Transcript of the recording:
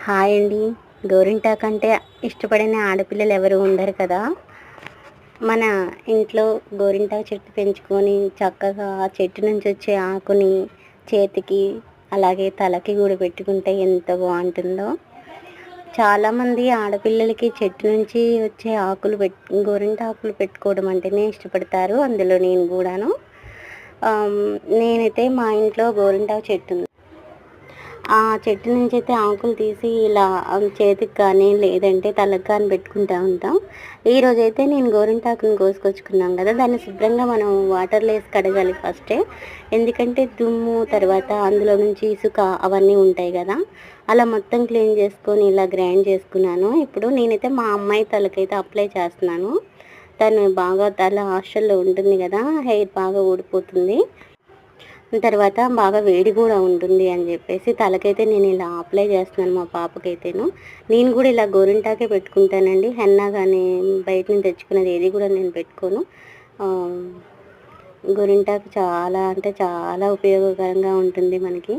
Hi అండి. గోరింటాకు అంటే ఇష్టపడిన ఆడపిల్లలు ఎవరు ఉండరు కదా. మన ఇంట్లో గోరింటాకు చెట్టు పెంచుకొని చక్కగా ఆ చెట్టు నుంచి వచ్చే ఆకుని చేతికి అలాగే తలకి కూడా పెట్టుకుంటే ఎంత బాగుంటుందో. చాలామంది ఆడపిల్లలకి చెట్టు నుంచి వచ్చే ఆకులు పెట్ గోరింటాకులు పెట్టుకోవడం అంటేనే ఇష్టపడతారు. అందులో నేను కూడాను. నేనైతే మా ఇంట్లో గోరింటాకు చెట్టు ఉంది ఆ చెట్టు నుంచి అయితే ఆకులు తీసి ఇలా చేతికి కానీ లేదంటే తలకు కానీ పెట్టుకుంటూ ఉంటాం. ఈరోజు అయితే నేను గోరింటాకుని కోసుకొచ్చుకున్నాం కదా దాన్ని శుభ్రంగా మనం వాటర్లో వేసి కడగాలి ఫస్టే. ఎందుకంటే దుమ్ము తర్వాత అందులో నుంచి ఇసుక అవన్నీ ఉంటాయి కదా అలా మొత్తం క్లీన్ చేసుకొని ఇలా గ్రైండ్ చేసుకున్నాను. ఇప్పుడు నేనైతే మా అమ్మాయి తలకైతే అప్లై చేస్తున్నాను. తను బాగా తల హాస్టల్లో ఉంటుంది కదా హెయిర్ బాగా ఊడిపోతుంది. తర్వాత బాగా వేడి కూడా ఉంటుంది అని చెప్పేసి తలకైతే నేను ఇలా అప్లై చేస్తున్నాను మా పాపకైతేను. నేను కూడా ఇలా గోరింటాకే పెట్టుకుంటానండి. హెన్నా కానీ బయట నుంచి తెచ్చుకున్నది ఏది కూడా నేను పెట్టుకోను. గోరింటాకు చాలా అంటే చాలా ఉపయోగకరంగా ఉంటుంది మనకి.